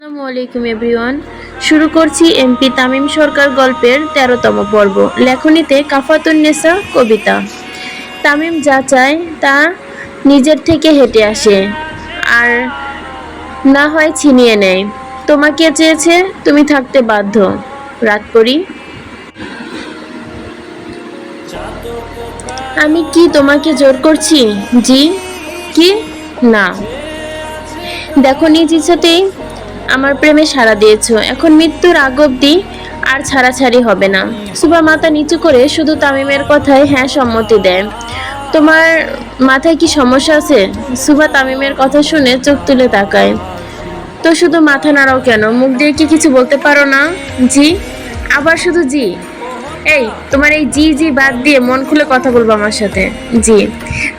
আসসালামু আলাইকুম এভরিওয়ান। শুরু করছি এমপি তামিম সরকার গল্পের তেরোতম পর্ব, লেখনীতে কাফাতুন্নেসা কবিতা। তামিম যা চায় তা নিজের থেকে হেঁটে আসে, আর না হয় ছিনিয়ে নেয়। তোমাকে চেয়েছে তুমি থাকতে বাধ্য। রাত করি। আমি কি তোমাকে জোর করছি? জি? কি? না। দেখো নিজ ইচ্ছাতেই আমার প্রেমে সাড়া দিয়েছ। এখন মৃত্যুর আগ অব্দি আর ছাড়াছাড়ি হবে না। সুবা মাথা নিচু করে শুধু তামিমের কথায় হ্যাঁ সম্মতি দেয়। তোমার মাথায় কি সমস্যা আছে? সুবা তামিমের কথা শুনে চোখ তুলে তাকায়। তো শুধু মাথা নাড়াও কেন? মুখ দিয়ে কি কিছু বলতে পারো না? জি। আবার শুধু জি। এই, তোমার এই জি জি বাদ দিয়ে মন খুলে কথা বলব আমার সাথে। জি।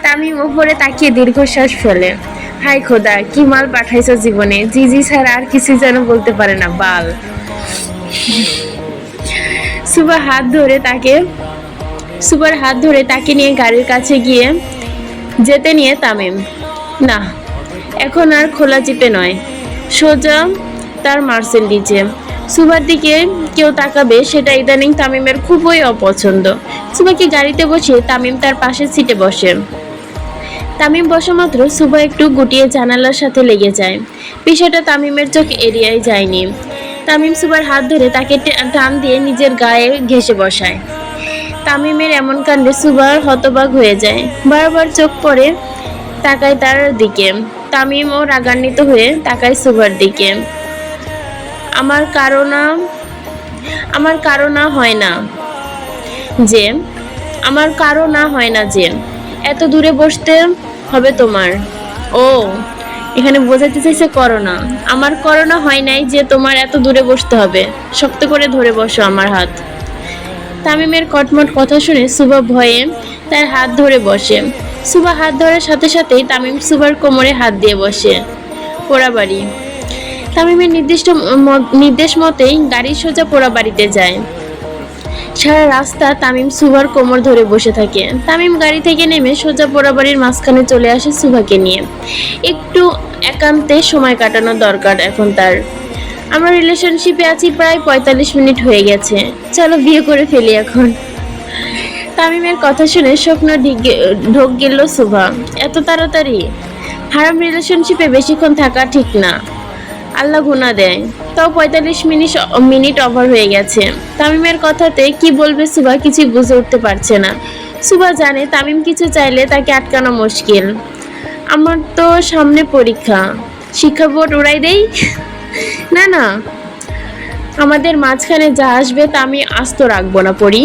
তামিম ওপরে তাকিয়ে দীর্ঘশ্বাস ফেলে। হাই খোদা, কি মাল পাঠাইছো জীবনে? জি জি ছাড়া আর কিছু যেন বলতে পারে না, বাল। সুবা হাত ধরে তাকে, সুবার হাত ধরে তাকে নিয়ে গাড়ির কাছে গিয়ে যেতে নিয়ে তামিম। না, এখন আর খোলা জিপে নয়, সোজা তার মার্সেন্ডিজে সুবার দিকে কেউ তাকাবে, সেটা ইদানিং তামিমের খুবই অপছন্দ। সুবাকে গাড়িতে বসে তামিম তার পাশের সিটে বসে। তামিম বসা মাত্র সুবা একটু গুটিয়ে জানালার সাথে লেগে যায়। বিষয়টা তামিমের চোখ এড়িয়াই যায়নি। তামিম সুবার হাত ধরে তাকে টান দিয়ে নিজের গায়ে ঘেসে বসায়। তামিমের এমন কাণ্ডে সুবার হতবাক হয়ে যায়। বারবার চোখ পড়ে তাকায় তার দিকে। তামিম ও রাগান্বিত হয়ে তাকায় সুবার দিকে। আমার কারণা আমার কারণা হয় না যে, আমার কারও না হয় না যে। এত দূরে বসতে হবে তোমার। ও, এখানে বোঝাতে চাইছে করোনা। আমার করোনা হয় নাই যে তোমার এত দূরে বসতে হবে। শক্ত করে ধরে বসো আমার হাত। তামিমের কটমট কথা শুনে সুবা ভয়ে তার হাত ধরে বসে। সুবা হাত ধরার সাথে সাথেই তামিম সুবার কোমরে হাত দিয়ে বসে। পোড়াবাড়ি। তামিমের নির্দিষ্ট নির্দেশ মতেই গাড়ি সোজা পোড়াবাড়িতে যায়। সারা রাস্তা তামিম সুভার কোমর ধরে বসে থাকে। তামিম গাড়ি থেকে নেমে সোজা পোড়াবাড়ির মাঝখানে চলে আসে সুভাকে নিয়ে। একটু একান্তে সময় কাটানো দরকার এখন তার। আমরা রিলেশনশিপে আছি প্রায় পঁয়তাল্লিশ মিনিট হয়ে গেছে। চলো বিয়ে করে ফেলি এখন। তামিমের কথা শুনে স্বপ্ন ঢোক গেল সুভা। এত তাড়াতাড়ি? হারাম রিলেশনশিপে বেশিক্ষণ থাকা ঠিক না। আল্লাহ গুনা দেয়। তাও পঁয়তাল্লিশ মিনিট মিনিট ওভার হয়ে গেছে। তামিমের কথাতে কি বলবে সুবা কিছুই বুঝে উঠতে পারছে না। সুবা জানে তামিম কিছু চাইলে তাকে আটকানো মুশকিল। আমার তো সামনে পরীক্ষা। শিক্ষা বোর্ড উড়াই দেই? না না। আমাদের মাঝখানে যা আসবে তা আমি আস্ত রাখব না পড়ি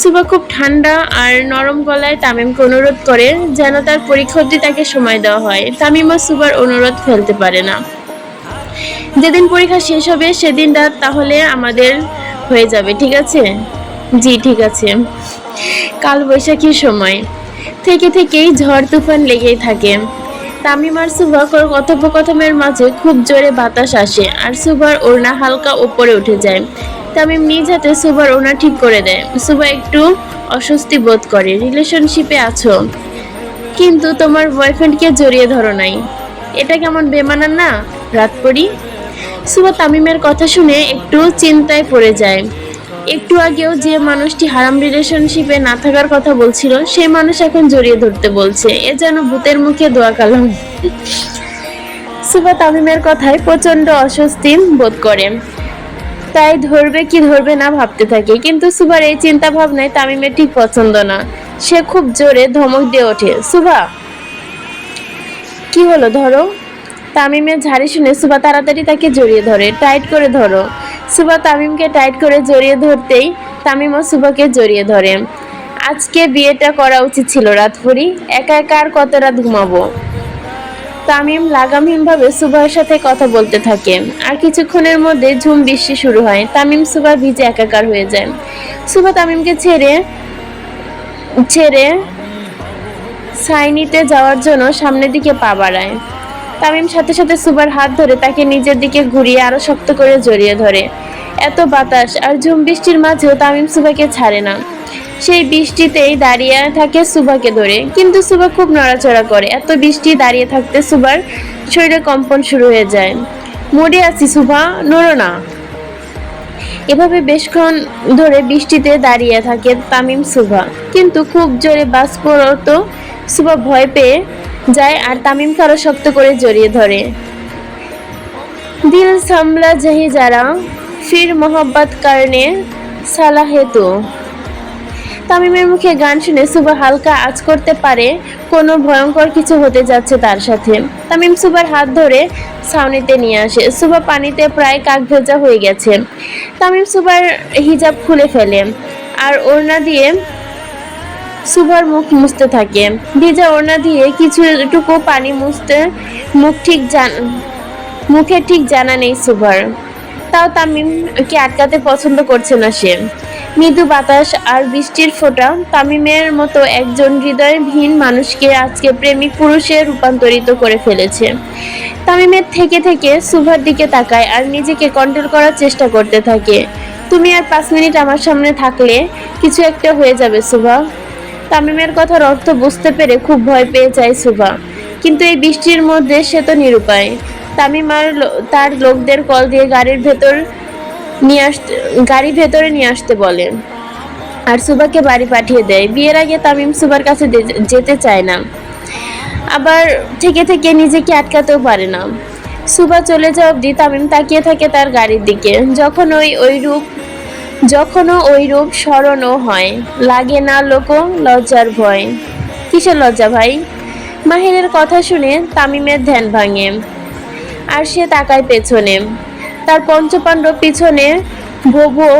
সুবা খুব ঠান্ডা আর নরম গলায় তামিমকে অনুরোধ করে যেন তার পরীক্ষা অবধি তাকে সময় দেওয়া হয়। তামিমও সুবার অনুরোধ ফেলতে পারে না। যেদিন পরীক্ষা শেষ হবে সেদিন রাত তাহলে আমাদের হয়ে যাবে, ঠিক আছে? জি, ঠিক আছে। কাল বৈশাখীর সময়। থেকে থেকেই ঝড় তুফান লেগেই থাকে। তামিম আর সুভা কোনো কথোপকথনের মাঝে খুব জোরে বাতাস আসে আর সুভার ওড়না হালকা উপরে উঠে যায়। তামিম নিজ হাতে সুভার ওড়না ঠিক করে দেয়। সুভা একটু অস্বস্তি বোধ করে, রিলেশনশিপে আছো? কিন্তু তোমার বয়ফ্রেন্ডকে জড়িয়ে ধরো নাই। এটা কেমন বেমানান না? রাত করি। সুবা তামিমের কথা শুনে একটু চিন্তায় পড়ে যায়। একটু আগেও যে মানুষটি হারাম রিলেশনশিপে না থাকার কথা বলছিল, সেই মানুষ এখন জড়িয়ে ধরতে বলছে। এ যেন ভূতের মুখে দোয়া কালাম। সুবা তামিমের কথায় প্রচণ্ড অস্বস্তি বোধ করে। তাই ধরবে কি ধরবে না ভাবতে থাকে, কিন্তু সুবার এই চিন্তা ভাবনায় তামিমের ঠিক পছন্দ না। সে খুব জোরে ধমক দিয়ে ওঠে সুভা কি হলো ধরো? তামিমের ঝাড়ি শুনে সুবা তাড়াতাড়ি তাকে জড়িয়ে ধরে, টাইট করে ধরো। সুবা তামিমকে টাইট করে জড়িয়ে ধরতেই তামিম ও সুবাকে জড়িয়ে ধরে। আজকে বিয়েটা করা উচিত ছিল রাতপুরি একা একা আর কত রাত ঘুমাবো? তামিম লাগামহীনভাবে সুবার সাথে কথা বলতে থাকে। আর কিছুক্ষণের মধ্যে ঝুম বৃষ্টি শুরু হয়। তামিম সুবা ভিজে একাকার হয়ে যায়। সুবা তামিমকে ছেড়ে ছেড়ে সাইনিতে যাওয়ার জন্য সামনের দিকে পা বাড়ায়। তামিম সাথে সাথে সুবার হাত ধরে তাকে নিজের দিকে ঘুরিয়ে আরও শক্ত করে জড়িয়ে ধরে। এত বাতাস আর ঝুম বৃষ্টির মাঝেও তামিম সুবাকে ছাড়ে না। সেই বৃষ্টিতেই দাঁড়িয়ে থাকে সুবাকে ধরে। কিন্তু সুবা খুব নড়াচড়া করে। এত বৃষ্টি দাঁড়িয়ে থাকতে সুবার শরীরে কম্পন শুরু হয়ে যায়। মরে আছি সুভা নড়ো না। এভাবে বেশক্ষণ ধরে বৃষ্টিতে দাঁড়িয়ে থাকে তামিম সুভা কিন্তু খুব জোরে বাস পড়তো সুভা ভয় পেয়ে যায় আর তামিম কারও শক্ত করে জড়িয়ে ধরে। দিল সামলা জহি যারা, ফির মোহব্বত কারণে সালা হেতু। তামিমের মুখে গান শুনে সুবা হালকা আজ করতে পারে, কোনো ভয়ঙ্কর কিছু হতে যাচ্ছে তার সাথে। তামিম সুবার হাত ধরে ছাউনিতে নিয়ে আসে। সুবা পানিতে প্রায় কাক ভেজা হয়ে গেছে। তামিম সুবার হিজাব খুলে ফেলে। আর ওড়না দিয়ে সুবার মুখ মুছতে থাকে। ভিজা ওড়না দিয়ে কিছুটুকু পানি মুছতে মুখ ঠিক জান, মুখে ঠিক জানা নেই সুভার। তাও তামিমকে আটকাতে পছন্দ করছে না সে। মৃদু বাতাস আর বৃষ্টির ফোঁটা তামিমের মতো একজন হৃদয়হীন মানুষকে আজকে প্রেমিক পুরুষে রূপান্তরিত করে ফেলেছে। তামিমের থেকে থেকে সুভার দিকে তাকায় আর নিজেকে কন্ট্রোল করার চেষ্টা করতে থাকে। তুমি আর পাঁচ মিনিট আমার সামনে থাকলে কিছু একটা হয়ে যাবে, সুভা। তামিমের কথার অর্থ বুঝতে পেরে খুব ভয় পেয়ে যায় সুভা। কিন্তু এই বৃষ্টির মধ্যে সে তো নিরুপায়। তামিম আর তার লোকদের কল দিয়ে গাড়ির ভেতর নিয়ে আসতে গাড়ি ভেতরে নিয়ে আসতে বলে। আর সুবাকে বাড়ি পাঠিয়ে দেয়। বিয়ের আগে তামিম সুবার কাছে যেতে চায় না। আবার থেকে থেকে নিজেকে আটকাতেও পারে না। সুবা চলে যাওয়া অবধি তামিম তাকিয়ে থাকে তার গাড়ির দিকে। যখন ওই ওই রূপ যখনও ওই রূপ স্মরণও হয়, লাগে না লোক লজ্জার ভয়। কিসের লজ্জা ভাই? মাহিরের কথা শুনে তামিমের ধ্যান ভাঙে, আর সে তাকায় পেছনে। তার পঞ্চপাণ্ডব পিছনে ভোভো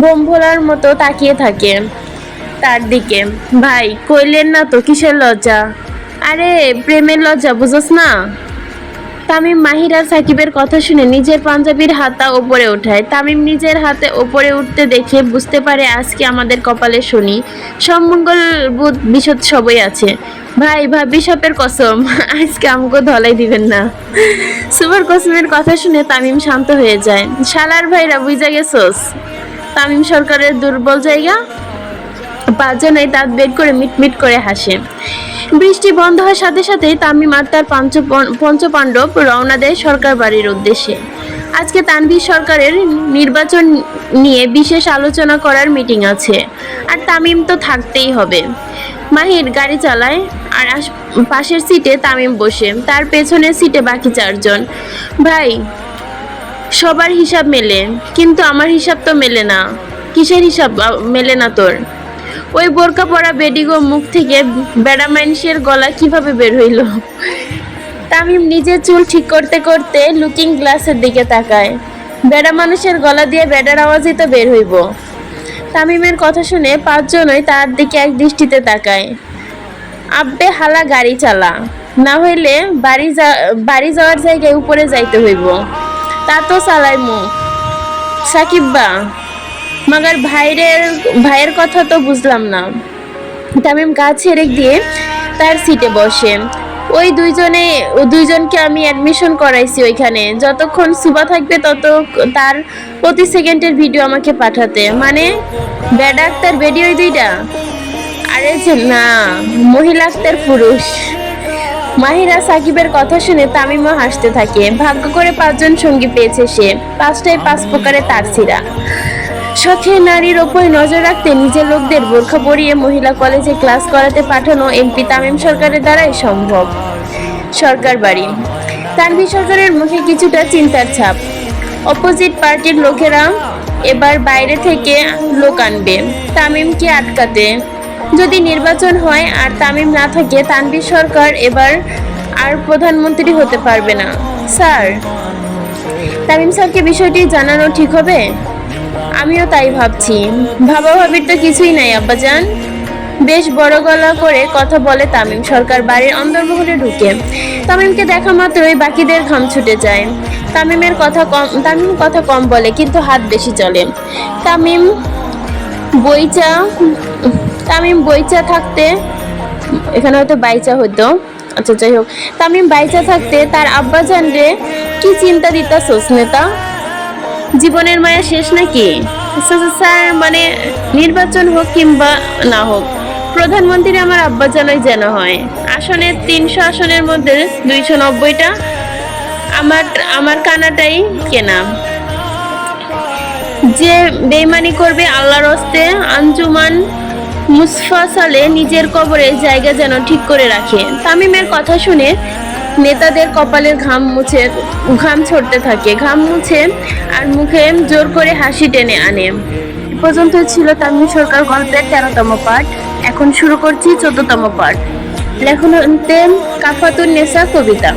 বোমভোলার মতো তাকিয়ে থাকে। তার দিকে, ভাই, কইলেন না তো কিসের লজ্জা? আরে, প্রেমের লজ্জা, বুঝোস না? তামিম মাহির আর সাকিবের কথা শুনে নিজের পাঞ্জাবির হাতা ওপরে ওঠায়। তামিম নিজের হাতে ওপরে উঠতে দেখে বুঝতে পারে আজকে আমাদের কপালে শনি। সব মঙ্গল, বুধ, বিশদ সবই আছে। ভাই ভাবি সাপের কসম, আজকে আমাকে ধলাই দিবেন না। সুপার কসমের কথা শুনে তামিম শান্ত হয়ে যায়। শালার ভাইরা, বুঝা গেছোস? তামিম সরকারের দুর্বল জায়গা? পাঁচজনে দাঁত বের করে মিটমিট করে হাসে। বৃষ্টি বন্ধ হওয়ার সাথে সাথেই তামিম আর তার পাঞ্চ পঞ্চপাণ্ডব রওনা দেয় সরকার বাড়ির উদ্দেশ্যে। আজকে তানভীর সরকারের নির্বাচন নিয়ে বিশেষ আলোচনা করার মিটিং আছে। আর তামিম তো থাকতেই হবে। মাহির গাড়ি চালায় আর পাশের সিটে তামিম বসে। তার পেছনের সিটে বাকি চারজন। ভাই, সবার হিসাব মেলে। কিন্তু আমার হিসাব তো মেলে না। কিসের হিসাব মেলে না তোর? ওই বোরকা পরা বেডিগো মুখ থেকে বেড়া মানুষের গলা কীভাবে বের হইল? তামিম নিজের চুল ঠিক করতে করতে লুকিং গ্লাসের দিকে তাকায়। বেড়া মানুষের গলা দিয়ে বেড়ার আওয়াজই তো বের হইব। তামিমের কথা শুনে পাঁচজনই তার দিকে এক দৃষ্টিতে তাকায়। আব্বে, হালা, গাড়ি চালা। না হইলে বাড়ি যা, বাড়ি যাওয়ার জায়গায় উপরে যাইতে হইব। তা তো চালাই মু সাকিব্বা মাগার ভাইয়ের ভাইয়ের কথা তো বুঝলাম না। তামিম গা ছেড়ে দিয়ে তার সিটে বসে। ওই দুইজনে দুইজনকে আমি অ্যাডমিশন করাইছি ওইখানে। যতক্ষণ সুবা থাকবে তত তার প্রতি সেকেন্ডের ভিডিও আমাকে পাঠাতে। মানে ব্যাড আক্তার বেডি ওই দুইটা? আরে যে না, মহিলা আক্তার পুরুষ। মাহিরা সাকিবের কথা শুনে তামিমও হাসতে থাকে। ভাগ্য করে পাঁচজন সঙ্গী পেয়েছে সে। পাঁচটায় পাঁচ প্রকারে তার ছিঁড়া শখে নারীর ওপর নজর রাখতে নিজের লোকদের বোরখা পরিয়ে মহিলা কলেজে ক্লাস করাতে পাঠানো এমপি তামিম সরকারের দ্বারাই সম্ভব। সরকার বাড়ি। তানভীর সরকারের মুখে কিছুটা চিন্তার ছাপ। অপোজিট পার্টির লোকেরা এবার বাইরে থেকে লোক আনবে। তামিমকে আটকাতে। যদি নির্বাচন হয় আর তামিম না থাকে তানভীর সরকার এবার আর প্রধানমন্ত্রী হতে পারবে না। স্যার, তামিম স্যারকে বিষয়টি জানানো ঠিক হবে? আমিও তাই ভাবছি। ভাবা ভাবির তো কিছুই নাই, আব্বাজান। বেশ বড় গলা করে কথা বলে তামিম সরকার বাড়ির অন্দরমহলে ঢুকে। তামিমকে দেখা মাত্রই বাকিদের ঘাম ছুটে যায়। তামিমের কথা কম তামিম কথা কম বলে, কিন্তু হাত বেশি চলে। তামিম বইচা তামিম বইচা থাকতে, এখানে হয়তো বাইচা হতো আচ্ছা যাই হোক। তামিম বাইচা থাকতে তার আব্বাজান রে কি চিন্তা দিতাছোস নেতা? জীবনের মায়া শেষ নাকি? স্যার মানে নির্বাচন হোক কিংবা না হোক, প্রধানমন্ত্রী আমার আব্বা জানাই যেন হয়। আসনের তিনশো আসনের মধ্যে দুইশো নব্বইটা। আমার আমার কানাটাই কেনা। যে বেইমানি করবে আল্লাহর হস্তে, আঞ্জুমান মুসফাসালে নিজের কবরে জায়গা যেন ঠিক করে রাখে। তামিমের কথা শুনে নেতাদের কপালের ঘাম মুছে, ঘাম ছড়তে থাকে। ঘাম মুছে আর মুখে জোর করে হাসি টেনে আনে। পর্যন্ত ছিল তামিম সরকার গল্পের তেরোতম পাঠ। এখন শুরু করছি চোদ্দতম পাঠ। লেখন কাফাতুন নেসা কবিতা।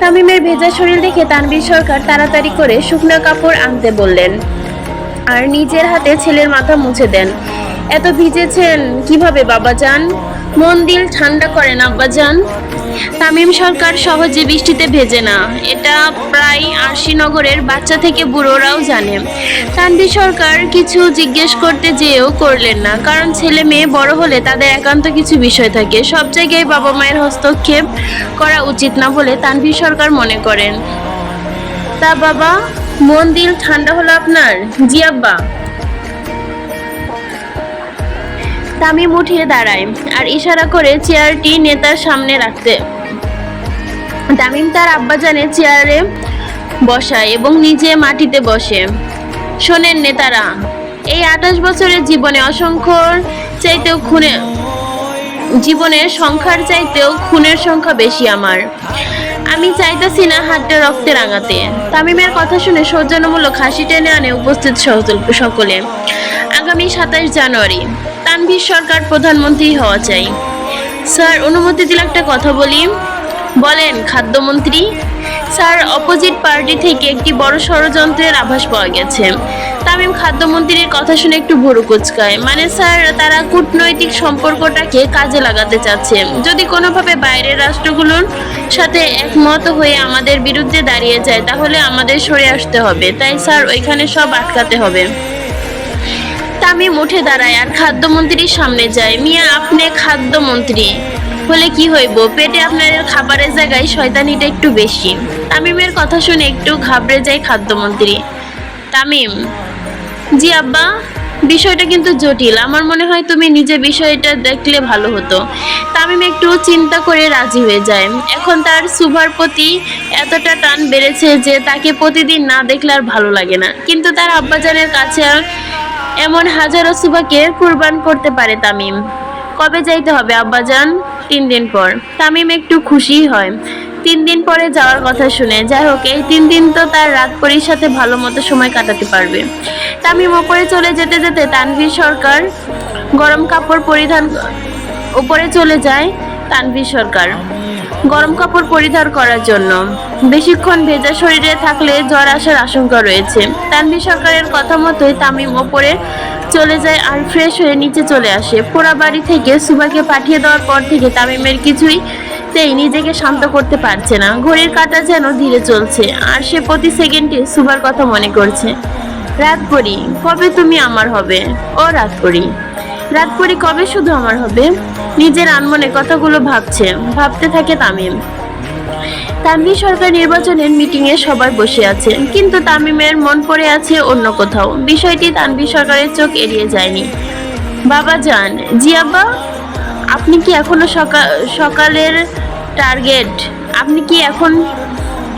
তামিমের ভেজা শরীর দেখে তানবীর সরকার তাড়াতাড়ি করে শুকনো কাপড় আনতে বললেন, আর নিজের হাতে ছেলের মাথা মুছে দেন। এত ভিজেছেন কীভাবে, বাবা যান মন দিল ঠান্ডা করেন আব্বা যান তামিম সরকার সহজে বৃষ্টিতে ভেজে না। এটা প্রায় আরশিনগরের বাচ্চা থেকে বুড়োরাও জানে। তানভীর সরকার কিছু জিজ্ঞেস করতে যেয়েও করলেন না, কারণ ছেলে মেয়ে বড় হলে তাদের একান্ত কিছু বিষয় থাকে। সব জায়গায় বাবা মায়ের হস্তক্ষেপ করা উচিত না বলে তানভীর সরকার মনে করেন। তা বাবা, মন দিল ঠান্ডা হলো আপনার? জি আব্বা। তামিম উঠিয়ে দাঁড়ায় আর ইশারা করে চেয়ারটি নেতার সামনে রাখতে। তামিম তার আব্বা জানে চেয়ারে বসায় এবং নিজে মাটিতে বসে। শোনেন নেতারা, এই আঠাশ বছরের জীবনে অসংখ্য চাইতেও খুনে জীবনের সংখ্যার চাইতেও খুনের সংখ্যা বেশি আমার। আমি চাইতেছি না হাতটা রক্তে রাঙাতে। তামিমের কথা শুনে সৌজন্যমূলক হাসি টেনে আনে উপস্থিত সকলে। আগামী সাতাশ জানুয়ারি। তানভীর সরকার প্রধানমন্ত্রী হওয়া চাই। স্যার, অনুমতি দিলে একটা কথা বলি। বলেন, খাদ্যমন্ত্রী, স্যার, অপোজিট পার্টি থেকে একটি বড় ষড়যন্ত্রের আভাস পাওয়া গেছে। তামিম খাদ্যমন্ত্রীর কথা শুনে একটু ভুরু কুচকায়। মানে স্যার, তারা কূটনৈতিক সম্পর্কটাকে কাজে লাগাতে চাচ্ছে। যদি কোনোভাবে বাইরের রাষ্ট্রগুলোর সাথে একমত হয়ে আমাদের বিরুদ্ধে দাঁড়িয়ে যায়, তাহলে আমাদের সরে আসতে হবে। তাই, স্যার, ওইখানে সব আটকাতে হবে। তামিম উঠে দাঁড়ায় আর খাদ্যমন্ত্রীর সামনে যায়। মিয়া, আপনি খাদ্যমন্ত্রী। হলে কি হইব? পেটে আপনাদের খাবারের জায়গায় শয়তানিটা একটু বেশি। তামিমের কথা শুনে একটু ঘাবড়ে যায় খাদ্যমন্ত্রী। তামিম, জি আব্বা, বিষয়টা কিন্তু জটিল। আমার মনে হয় তুমি নিজে বিষয়টা দেখলে ভালো হতো। তামিম একটু চিন্তা করে রাজি হয়ে যায়। এখন তার সুভার প্রতি এতটা টান বেড়েছে যে তাকে প্রতিদিন না দেখলে আর ভালো লাগে না। কিন্তু তার আব্বাজানের কাছে এমন হাজারো সুবাকে কুরবান করতে পারে তামিম। কবে যাইতে হবে, আব্বাজান? তিন দিন পর। তামিম একটু খুশি হয়। তিন দিন পরে যাওয়ার কথা শুনে। যাই হোক, এই তিন দিন তো তার রাত পরির সাথে ভালো মতো সময় কাটাতে পারবে। তামিম ওপরে চলে যেতে যেতে তানভীর সরকার গরম কাপড় পরিধান উপরে চলে যায় তানভীর সরকার। গরম কাপড় পরিধান করার জন্য। বেশিক্ষণ ভেজা শরীরে থাকলে জ্বর আসার আশঙ্কা রয়েছে। তানভীর সরকারের কথা মতোই তামিম ওপরে চলে যায় আর ফ্রেশ হয়ে নিচে চলে আসে। পোড়া বাড়ি থেকে সুবাকে পাঠিয়ে দেওয়ার পর থেকে তামিমের কিছুই তেই নিজেকে শান্ত করতে পারছে না। ঘড়ির কাঁটা যেন ধীরে চলছে। আর সে প্রতি সেকেন্ডে সুবার কথা মনে করছে। রাত করি কবে তুমি আমার হবে? ও রাত পরি রাত পরি কবে শুধু আমার হবে? নিজের আনমনে কথাগুলো ভাবছে? ভাবতে থাকে তামিম। তানভীর সরকার নির্বাচনের মিটিংয়ে সবাই বসে আছে। কিন্তু তামিমের মন পড়ে আছে অন্য কোথাও। বিষয়টি তানভীর সরকারের চোখ এড়িয়ে যায়নি। বাবা যান জি, আব্বা? আপনি কি এখনও সকাল সকালের টার্গেট আপনি কি এখন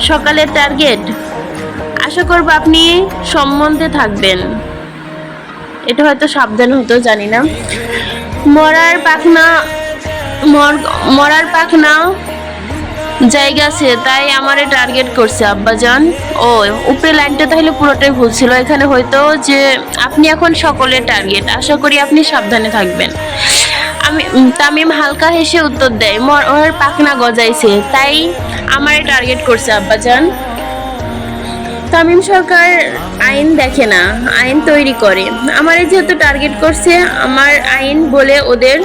সকালের টার্গেট আশা করব আপনি সম্বন্ধে থাকবেন। এটা হয়তো সাবধান হতো, জানি না। মরার পাখনা মরার পাখনা জায়গা আছে, তাই আমারে টার্গেট করছে আব্বাজান। ও উপরে লাইনটা তাহলে পুরোটাই ভুল ছিল। এখানে হয়তো যে আপনি এখন সকলের টার্গেট আশা করি আপনি সাবধানে থাকবেন। আমি তামিম হালকা হেসে উত্তর দেয় মর পাখনা গজাইছে, তাই আমারে টার্গেট করছে আব্বাজান। তামিম সরকার আইন দেখে না, আইন তৈরি করে। আমারে যেহেতু টার্গেট করছে, আমার আইন বলে ওদের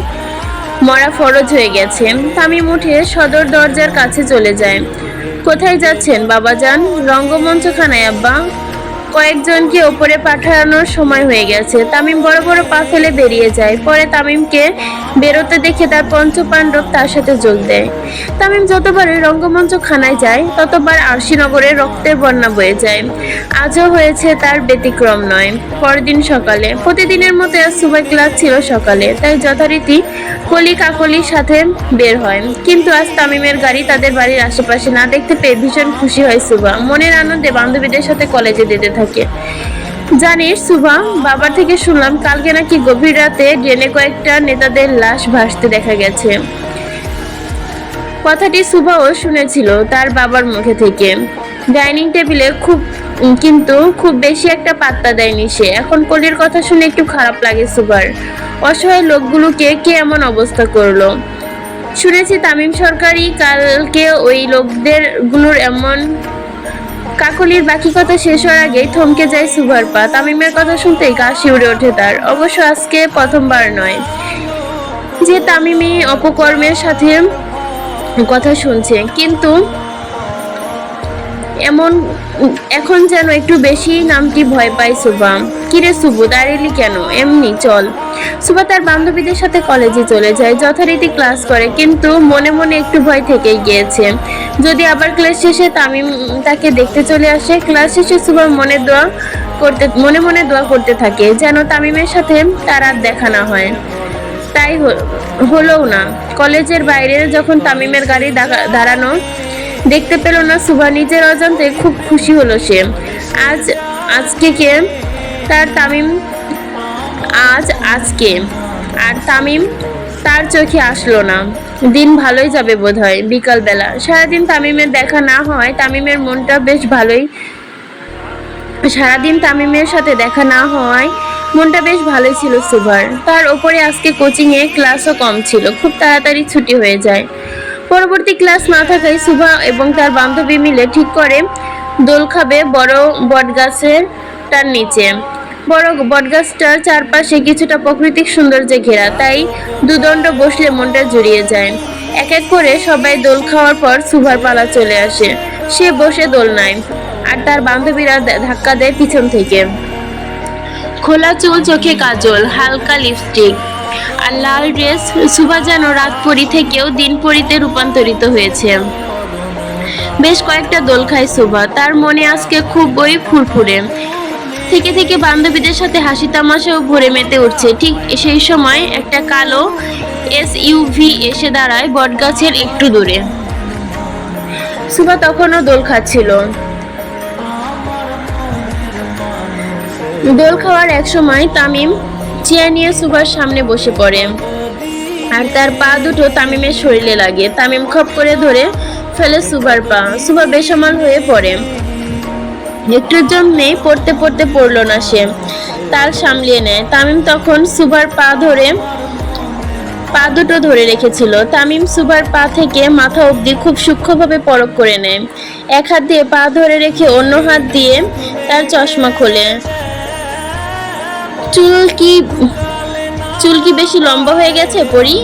মরা ফরজ হয়ে গেছে। তামিম উঠে সদর দরজার কাছে চলে যায়। কোথায় যাচ্ছেন বাবা যান রঙ্গমঞ্চখানায়, আব্বা। কয়েকজনকে ওপরে পাঠানোর সময় হয়ে গেছে। তামিম বড় বড় পা ফেলে বেরিয়ে যায়। পরে তামিমকে বেরোতে দেখে তার পঞ্চপাণ্ডব তার সাথে যোগ দেয়। তামিম যতবার রঙ্গমঞ্চ খানায় যায়, ততবার আরশিনগরে রক্তের বন্যা বয়ে যায়। আজও হয়েছে তার ব্যতিক্রম নয়। পরদিন সকালে। প্রতিদিনের মতো আজ সুবাই ক্লাস ছিল সকালে, তাই যথারীতি কলি কাকলির সাথে বের হয়। কিন্তু আজ তামিমের গাড়ি তাদের বাড়ির আশেপাশে না দেখতে পেয়ে ভীষণ খুশি হয় সুবা মনের আনন্দে বান্ধবীদের সাথে কলেজে যেতে থাকে। জানিস সুভা বাবার থেকে শুনলাম কালকে নাকি গভীর রাতে ড্রেনে কয়েকটা নেতাদের লাশ ভাসতে দেখা গেছে। কথাটি সুভাও শুনেছিল তার বাবার মুখে থেকে। ডাইনিং টেবিলে খুব, কিন্তু খুব বেশি একটা পাত্তা দেয়নি সে। এখন কলির কথা শুনে একটু খারাপ লাগে সুভার অসহায় লোকগুলোকে কে এমন অবস্থা করল? শুনেছি তামিম সরকারি কালকে ওই লোকদেরগুলোর এমন কাকলির বাকি কথা শেষ হওয়ার আগে থমকে যায় সুভার পা। তামিমের কথা শুনতেই গা শিউরে ওঠে তার। অবশ্য আজকে প্রথমবার নয়। যে তামিমি অপকর্মের সাথে কথা শুনছে, কিন্তু এমন, এখন যেন একটু বেশি নামটি ভয় পায় সুবা কিরে সুবু দাঁড়িয়েলি কেন? এমনি, চল। সুবা তার বান্ধবীদের সাথে কলেজে চলে যায়, যথারীতি ক্লাস করে, কিন্তু মনে মনে একটু ভয় থেকেই গিয়েছে। যদি আবার ক্লাস শেষে তামিম তাকে দেখতে চলে আসে ক্লাস শেষে সুবা মনে দোয়া করতে, মনে মনে দোয়া করতে থাকে, যেন তামিমের সাথে তার আর দেখা না হয়। তাই হলোও না। কলেজের বাইরে যখন তামিমের গাড়ি দাঁড়া- দাঁড়ানো দেখতে পেল না, সুভা নিজের অজান্তে খুব খুশি হলো সে। আজ, আজকে তার তামিম, আজ আজকে। আর তামিম, তার চোখে আসলো না। দিন ভালোই যাবে বোধ হয় বিকালবেলা। সারাদিন তামিমের দেখা না হয় তামিমের মনটা বেশ ভালোই সারাদিন তামিমের সাথে দেখা না হওয়ায় মনটা বেশ ভালোই ছিল সুভার। তার ওপরে আজকে কোচিংয়ে ক্লাসও কম ছিল। খুব তাড়াতাড়ি ছুটি হয়ে যায়। পরবর্তী ক্লাস না থাকায় সুভা এবং তার বান্ধবী মিলে ঠিক করে দোল খাবে বড় বটগাছের তার নিচে। বড় বটগাছটার চারপাশে কিছুটা প্রাকৃতিক সৌন্দর্যে ঘেরা, তাই দুদণ্ড বসলে মনটা জুড়িয়ে যায়। এক এক করে সবাই দোল খাওয়ার পর সুভার পালা চলে আসে। সে বসে দোল নেয় আর তার বান্ধবীরা ধাক্কা দেয় পিছন থেকে। খোলা চুল, চোখে কাজল, হালকা লিপস্টিক আর লাল ড্রেস সুভা যেন রাত পরি থেকেও দিন পরিতে রূপান্তরিত হয়েছে। বেশ কয়েকটা দোল খায় সুভা তার মনে আজকে খুব বই ফুরফুরে। থেকে থেকে বান্ধবীদের সাথে হাসি তামাশাও ভরে মেতে উঠছে। ঠিক সেই সময় একটা কালো এস ইউভি এসে দাঁড়ায় বটগাছের একটু দূরে। সুভা তখনও দোল খাচ্ছিল। দোল খাওয়ার এক সময় তামিম চেয়ার নিয়ে সুভার সামনে বসে পড়ে। আর তার পা দুটো তামিমের শরীরে লাগে। তামিম খপ করে ধরে ফেলে সুভার পা। সুভা বেসামাল হয়ে পড়ে। একটুর জন্যে পড়তে পড়তে পড়ল না সে। তাল সামলিয়ে নেয়। তামিম তখন সুভার পা ধরে, পা দুটো ধরে রেখেছিল। তামিম সুভার পা থেকে মাথা অবধি খুব সূক্ষ্মভাবে পরক করে নেয়। এক হাত দিয়ে পা ধরে রেখে অন্য হাত দিয়ে তার চশমা খোলে। চুল কি চুল কি বেশি লম্বা হয়ে গেছে পরি?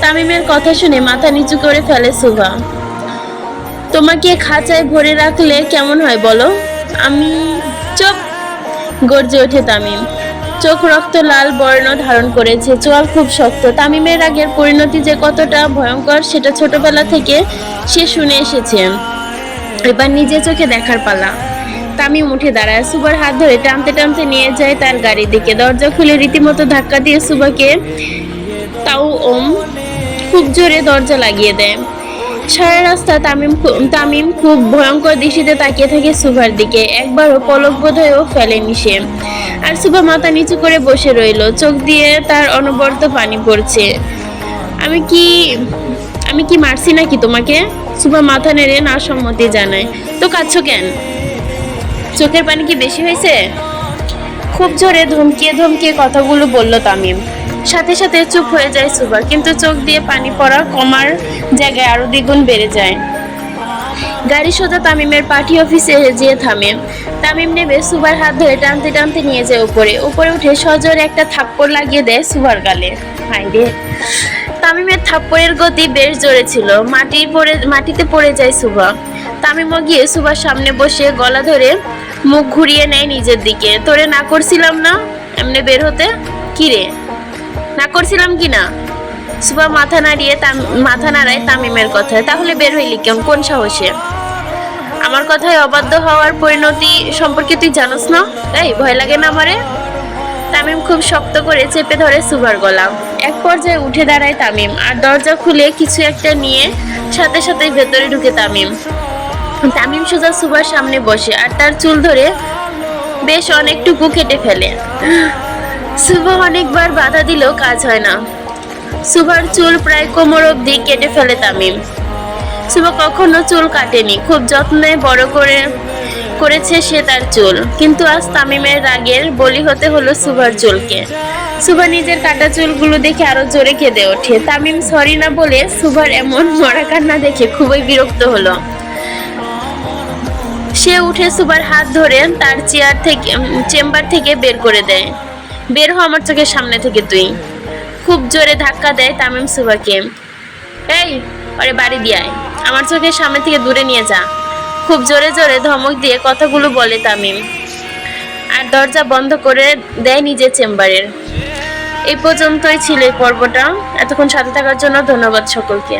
তামিমের কথা শুনে মাথা নিচু করে ফেলে সুভা। তোমাকে খাঁচায় ভরে রাখলে কেমন হয় বলো? আমি চোখ গর্জে ওঠে তামিম। চোখ রক্ত লাল বর্ণ ধারণ করেছে, চোয়াল খুব শক্ত। তামিমের আগের পরিণতি যে কতটা ভয়ঙ্কর, সেটা ছোটবেলা থেকে সে শুনে এসেছে। এবার নিজে চোখে দেখার পালা। তামিম উঠে দাঁড়ায়। সুবার হাত ধরে টানতে টানতে নিয়ে যায় তার গাড়ির দিকে। দরজা খুলে রীতিমতো ধাক্কা দিয়ে সুবাকে তাও ওম খুব জোরে দরজা লাগিয়ে দেয়। সারা রাস্তা তামিম তামিম খুব ভয়ঙ্কর দৃষ্টিতে তাকিয়ে থাকে সুভার দিকে। একবারও পলক বোধহয়ও ফেলেনি সে। আর সুভা মাথা নিচু করে বসে রইল। চোখ দিয়ে তার অনবরত পানি পড়ছে। আমি কি আমি কি মারছি নাকি তোমাকে? সুভা মাথা নেড়ে না সম্মতি জানায়। তো কাঁদছো কেন? চোখের পানি কি বেশি হয়েছে? খুব জোরে ধমকিয়ে ধমকিয়ে কথাগুলো বলল তামিম। সাথে সাথে চুপ হয়ে যায় সুভা কিন্তু চোখ দিয়ে পানি পড়া কমার জায়গায় আরও দ্বিগুণ বেড়ে যায়। গাড়ি সোজা তামিমের পার্টি অফিসে যেয়ে থামে। তামিম নেবে সুবার হাত ধরে টানতে টানতে নিয়ে যায় উপরে। উপরে উঠে সজোরে একটা থাপ্পড় লাগিয়ে দেয় সুবার গালে। হাই রে। তামিমের থাপ্পড়ের গতি বেশ জোরে ছিল। মাটি পড়ে মাটিতে পড়ে যায় সুভা তামিমও গিয়ে সুভার সামনে বসে গলা ধরে মুখ ঘুরিয়ে নেয় নিজের দিকে। তোরে না করছিলাম না? এমনি বের হতে? কি রে? না করছিলাম কি না? সুবা মাথা নাড়িয়ে মাথা নাড়ায় তামিমের কথায়। তাহলে বের হইলি কেমন কোন সাহসে? আমার কথায় অবাধ্য হওয়ার পরিণতি সম্পর্কে তুই জানোস না? তাই ভয় লাগে না আমারে? তামিম খুব শক্ত করে চেপে ধরে সুভার গলা। এক পর্যায়ে উঠে দাঁড়ায় তামিম। আর দরজা খুলে কিছু একটা নিয়ে সাথে সাথে ভেতরে ঢুকে তামিম। তামিম সোজা সুভার সামনে বসে আর তার চুল ধরে বেশ অনেকটুকু কেটে ফেলে। সুভা অনেকবার বাধা দিলেও কাজ হয় না। সুভার চুল প্রায় কোমর অবধি কেটে ফেলে তামিম। সুভা কখনো চুল কাটেনি, খুব যত্নে বড় করে করেছে সে তার চুল। কিন্তু আজ তামিমের রাগের বলি হতে হলো সুভার চুলকে। সুভা নিজের কাটা চুলগুলো দেখে আরও জোরে কেঁদে ওঠে। তামিম সরি না বলে সুভার এমন মরা কান্না দেখে খুবই বিরক্ত হলো। সে উঠে সুবার হাত ধরে তার চেয়ার থেকে চেম্বার থেকে বের করে দেয়। বের হ আমার চোখের সামনে থেকে তুই খুব জোরে ধাক্কা দেয় তামিম সুবাকে। এই আরে বাড়ি দিয়ে আমার চোখের সামনে থেকে দূরে নিয়ে যা। খুব জোরে জোরে ধমক দিয়ে কথাগুলো বলে তামিম। আর দরজা বন্ধ করে দেয় নিজের চেম্বারের। এই পর্যন্তই ছিল এই পর্বটা। এতক্ষণ সাথে থাকার জন্য ধন্যবাদ সকলকে।